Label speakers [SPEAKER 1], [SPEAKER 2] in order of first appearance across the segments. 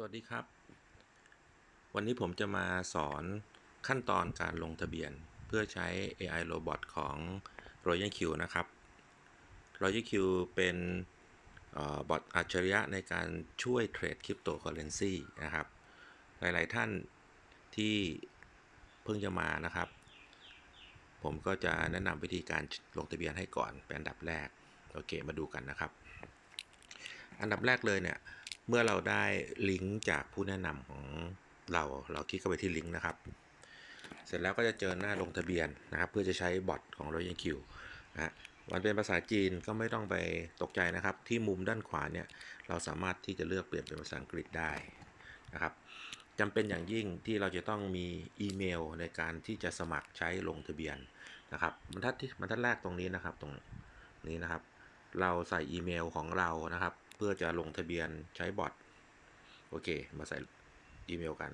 [SPEAKER 1] สวัสดีครับ วันนี้ผมจะมาสอนขั้นตอนการลงทะเบียนเพื่อใช้ AI Robot ของ Royal Q นะครับ Royal Q เป็นเอ่อบอทอัจฉริยะในการช่วยเทรดคริปโตเคอเรนซีนะครับ หลาย ๆ ท่านที่เพิ่งจะมานะครับ ผมก็จะแนะนำวิธีการลงทะเบียนให้ก่อนเป็นอันดับแรก โอเค มาดูกันนะครับ อันดับแรกเลยเนี่ย เมื่อเราได้ลิงก์จากผู้แนะนำของเรา เราคลิกเข้าไปที่ลิงก์นะครับ เสร็จแล้วก็จะเจอหน้าลงทะเบียนนะครับ เพื่อจะใช้บอทของ Royal Q นะฮะมันเป็นภาษาจีนก็ไม่ต้องไปตกใจนะครับ ที่มุมด้านขวาเนี่ยเราสามารถที่จะเลือกเปลี่ยนเป็นภาษาอังกฤษได้นะครับจำเป็นอย่างยิ่งที่เราจะต้องมีอีเมลในการที่จะสมัครใช้ลงทะเบียนนะครับบรรทัดที่บรรทัดแรกตรงนี้นะครับตรงนี้นะครับ เราใส่อีเมลของเรานะครับ เพื่อจะลงทะเบียนใช้บอทโอเค มาใส่อีเมลกัน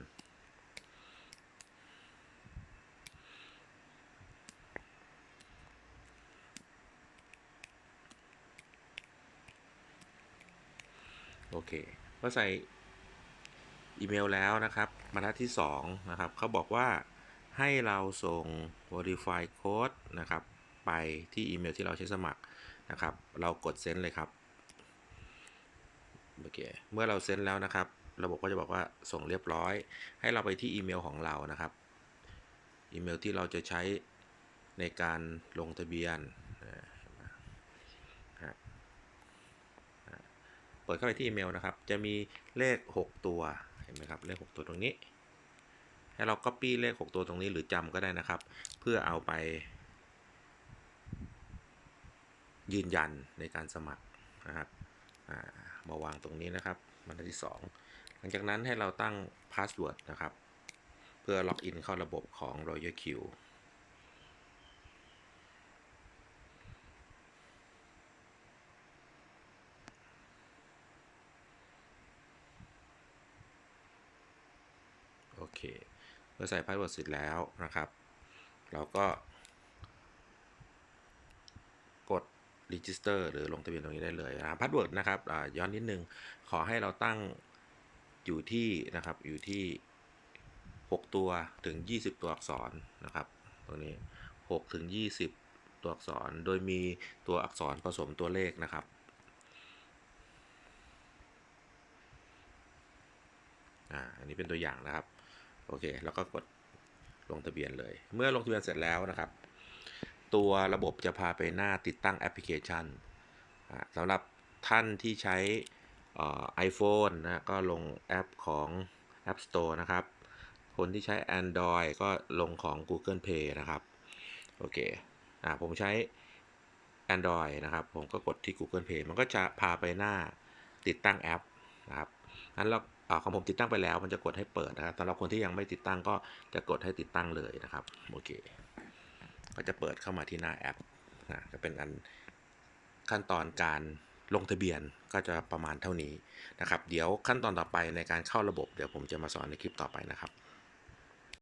[SPEAKER 1] โอเคพอใส่อีเมลแล้วนะครับบรรทัดที่ 2 นะครับ เขาบอกว่าให้เราส่ง verify code นะครับ ไปที่อีเมลที่เราใช้สมัครนะครับ เรากดเซ็นเลยครับ โอเคเมื่อเราเซ็นแล้วนะครับ ระบบก็จะบอกว่าส่งเรียบร้อย ให้เราไปที่อีเมลของเรานะครับ อีเมลที่เราจะใช้ในการลงทะเบียน เปิดเข้าไปที่อีเมลนะครับ จะมีเลข 6 ตัว เห็นไหมครับ เลข 6 ตัวตรงนี้ ให้เรา copy เลข 6 ตัวตรงนี้หรือจำก็ได้นะครับ เพื่อเอาไป ยืนยันในการสมัครนะครับ มาวางตรงนี้นะครับบรรทัดที่ 2 หลังจากนั้นให้เราตั้งพาสเวิร์ดนะครับ เพื่อล็อกอินเข้าระบบของ Royal Q โอเคเมื่อใส่พาสเวิร์ดเสร็จแล้วนะครับ เราก็ ด register หรือลงทะเบียนตรงนี้ได้เลยนะพาสเวิร์ดนะครับย้อนนิดนึง ขอให้เราตั้งอยู่ที่นะครับอยู่ที่ 6 ตัวถึง 20 ตัวอักษรนะครับตรงนี้6ถึง 20 ตัวอักษรโดยมีตัวอักษรผสมตัวเลขนะครับอ่าอันนี้เป็นตัวอย่างนะครับโอเค แล้วก็กดลงทะเบียนเลย เมื่อลงทะเบียนเสร็จแล้วนะครับ ตัวระบบจะพาไปหน้าติดตั้งแอปพลิเคชันสำหรับท่านที่ใช้ไอโฟนนะก็ลงแอปของ App Store นะครับ คนที่ใช้ Android ก็ลงของ Google Play นะครับ โอเคอ่าผมใช้ Android นะครับ ผมก็กดที่ Google Play มันก็จะพาไปหน้าติดตั้งแอปนะครับนั้นเราอาของผมติดตั้งไปแล้ว มันจะกดให้เปิดนะครับสำหรับคนที่ยังไม่ติดตั้งก็จะกดให้ติดตั้งเลยนะครับ โอเค ก็จะเปิดเข้ามาที่หน้าแอปนะจะเป็นอันขั้นตอนการลงทะเบียนก็จะประมาณเท่านี้นะครับ เดี๋ยวขั้นตอนต่อไปในการเข้าระบบเดี๋ยวผมจะมาสอนในคลิปต่อไปนะครับ